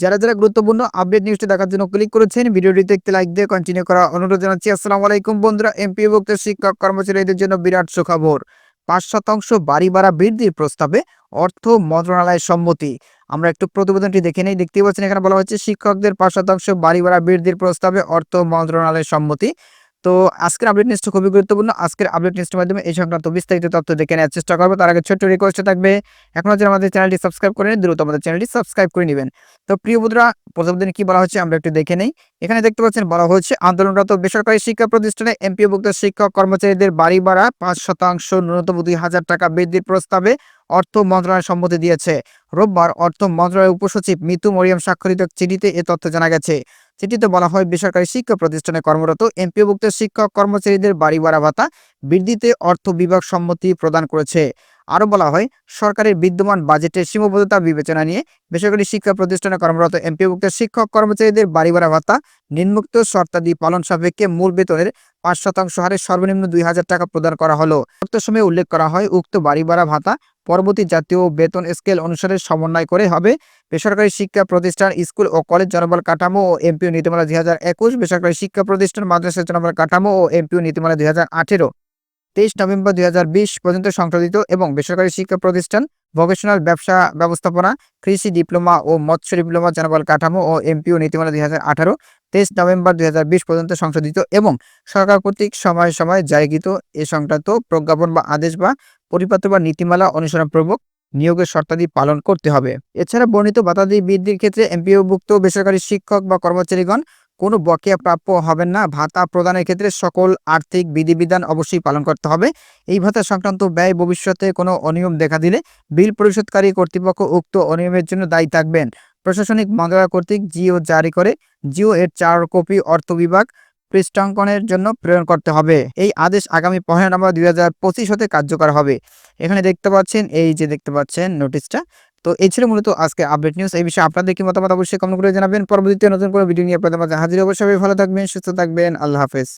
যারা যারা গুরুত্বপূর্ণ আপডেট নিউজটি দেখার জন্য ক্লিক করেছেন ভিডিওটি দেখতে লাইক দিয়ে কন্টিনিউ করা অনুরোধ জানাচ্ছি। আসসালামু আলাইকুম বন্ধুরা এমপিভুক্ত শিক্ষক কর্মচারীদের জন্য বিরাট সুখবর। পাঁচ শতাংশ বাড়ি ভাড়া বৃদ্ধির প্রস্তাবে অর্থ মন্ত্রণালয়ের সম্মতি। আমরা একটু প্রতিবেদনটি দেখে নেই, দেখতেই পাচ্ছেন এখানে বলা হচ্ছে শিক্ষকদের পাঁচ শতাংশ বাড়ি ভাড়া বৃদ্ধির প্রস্তাবে অর্থ মন্ত্রণালয়ের সম্মতি। তো আজকের আপডেট নিউজটা খুবই গুরুত্বপূর্ণ। আজকের আপডেট নিউজের মাধ্যমে এই সংক্রান্ত বিস্তারিত তথ্য দেখে নেওয়ার চেষ্টা করব। তার আগে ছোট্ট রিকোয়েস্ট থাকবে, এখনও যারা আমাদের চ্যানেলটি সাবস্ক্রাইব করেন, দ্রুত আমাদের চ্যানেলটি সাবস্ক্রাইব করে নেবেন। তো প্রিয় বন্ধুরা প্রতিবেদনে কি বলা হচ্ছে আমরা একটু দেখে নেই। এখানে দেখতে পাচ্ছেন, বলা হচ্ছে আন্দোলনরত বেসরকারি শিক্ষা প্রতিষ্ঠানে এমপিওভুক্ত শিক্ষক কর্মচারীদের বাড়ি ভাড়া পাঁচ শতাংশ ন্যূনতম দুই হাজার টাকা বৃদ্ধির প্রস্তাবে অর্থ মন্ত্রণালয় সম্মতি দিয়েছে। রোববার অর্থ মন্ত্রণালয়ের উপসচিব মিতু মরিয়াম স্বাক্ষরিত চিঠিতে এ তথ্য জানা গেছে। চিঠিতে বলা হয়, বেসরকারি শিক্ষা প্রতিষ্ঠানে কর্মরত এমপিওভুক্ত শিক্ষক কর্মচারীদের বাড়ি ভাড়া ভাতা বৃদ্ধিতে অর্থ বিভাগ সম্মতি প্রদান করেছে। আরও বলা হয়, সরকারের বিদ্যমান বাজেটের সীমাবদ্ধতা বিবেচনা নিয়ে বেসরকারি শিক্ষা প্রতিষ্ঠানে কর্মরত এমপিভুক্ত শিক্ষক কর্মচারীদের বাড়ি ভাড়া ভাতা, নিম্নোক্ত শর্তাদি পালন সাপেক্ষে মূল বেতনের পাঁচ শতাংশ হারে সর্বনিম্ন দুই হাজার টাকা প্রদান করা হলো। উক্ত সময়ে উল্লেখ করা হয়, উক্ত বাড়ি ভাড়া ভাতা পরবর্তী জাতীয় বেতন স্কেল অনুসারে সমন্বয় করে হবে। বেসরকারি শিক্ষা প্রতিষ্ঠান, স্কুল ও কলেজ জনবল কাঠামো ও এমপিও নীতিমালা দুই হাজার একুশ, বেসরকারি শিক্ষা প্রতিষ্ঠান, মাদ্রাসা জনবল কাঠামো ও এমপিও নীতিমালা দুই হাজার আঠেরো। তেইশ নভেম্বর দুই পর্যন্ত সংশোধিত এবং বেসরকারি শিক্ষা প্রতিষ্ঠান ভোকেশনাল ব্যবসা ব্যবস্থাপনা, কৃষি ডিপ্লোমা ও মৎস্য ডিপ্লোমা জনবল কাঠামো ও এমপিও নীতিমালা দুই হাজার আঠারো, তেইশ নভেম্বর দুই পর্যন্ত সংশোধিত এবং সরকার কর্তৃক সময় সময় জারিকৃত এ সংক্রান্ত প্রজ্ঞাপন বা আদেশ বা পরিপত্র বা নীতিমালা অনুসরণপূর্বক নিয়োগের শর্তাদি পালন করতে হবে। এছাড়া বর্ণিত বাতাদি বৃদ্ধির ক্ষেত্রে এমপিওভুক্ত বেসরকারি শিক্ষক বা কর্মচারীগণ কোনো বকেয়া প্রাপ্য হবেন না। ভাতা প্রদানের ক্ষেত্রে সকল আর্থিক বিধিবিধান অবশ্যই পালন করতে হবে। এই ভাতা সংক্রান্ত ব্যয় ভবিষ্যতে কোনো অনিয়ম দেখা দিলে বিল পরিশোধকারী কর্তৃপক্ষ উক্ত অনিয়মের জন্য দায়ী থাকবেন। প্রশাসনিক মন্ত্রণালয় কর্তৃক জিও জারি করে। জিও এর চার কপি অর্থ বিভাগ পৃষ্ঠাঙ্কনের জন্য প্রেরণ করতে হবে। এই আদেশ আগামী পহেলা নভেম্বর দুই হাজার পঁচিশ হতে কার্যকর হবে। এখানে দেখতে পাচ্ছেন, এই যে দেখতে পাচ্ছেন নোটিশটা, তো এই ছিল মূলত আজকে আপডেট নিউজ। এই বিষয়ে আপনাদের কি মতামত অবশ্যই কমেন্ট করে জানাবেন। পরবর্তীতে নতুন করে ভিডিও নিয়ে আপনাদের মাঝে হাজির অবশ্যই ভালো থাকবেন, সুস্থ থাকবেন, আল্লাহ হাফেজ।